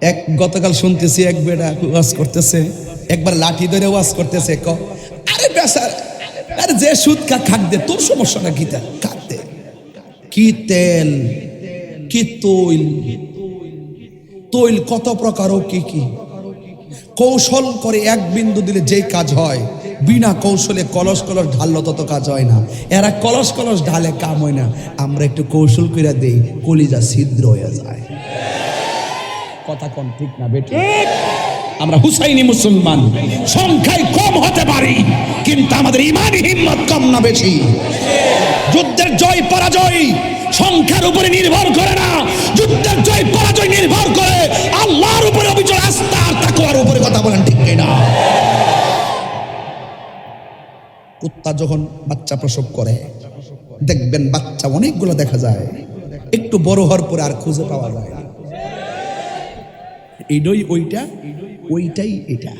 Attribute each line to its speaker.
Speaker 1: এক গতকাল শুনতেছি এক বেটা ওয়াজ করতেছে, একবার লাঠি ধরে ওয়াজ করতেছে, ক, আরে বেসার আরে যে সুদ খা, খাক দে, তোর সমস্যাটা কি তা? খাক দে। কি তেল? কি তৈল? তৈল কত প্রকার ও কি কি? কৌশল করে এক বিন্দু দিলে যে কাজ হয়, বিনা কৌশলে কলস কলস ঢাললো তত কাজ হয় না। এরা কলস কলস ঢালে কাম হয় না। আমরা একটু কৌশল করে দেই, কলিজা ছিদ্র হয়ে যায়। কথা কোন ঠিক না বেটি আমরা হুসাইনি মুসলমান, সংখ্যায় কম হতে পারি, কিন্তু আমাদের ইমানি হিম্মত কম না বেশি যুদ্ধের জয়, পরাজয় সংখ্যার উপরে নির্ভর করে না। যুদ্ধের জয়, পরাজয় নির্ভর করে আল্লাহর উপরে অভিযোগ আস্থা আর তাকওয়ার উপরে কথা বলেন ঠিক না কুত্তা যখন বাচ্চা প্রসব করে, দেখবেন বাচ্চা অনেকগুলো দেখা যায়। একটু বড় হওয়ার পরে আর খুঁজে পাওয়া যায় না। এইটাই ওইটা ওইটাই এটা।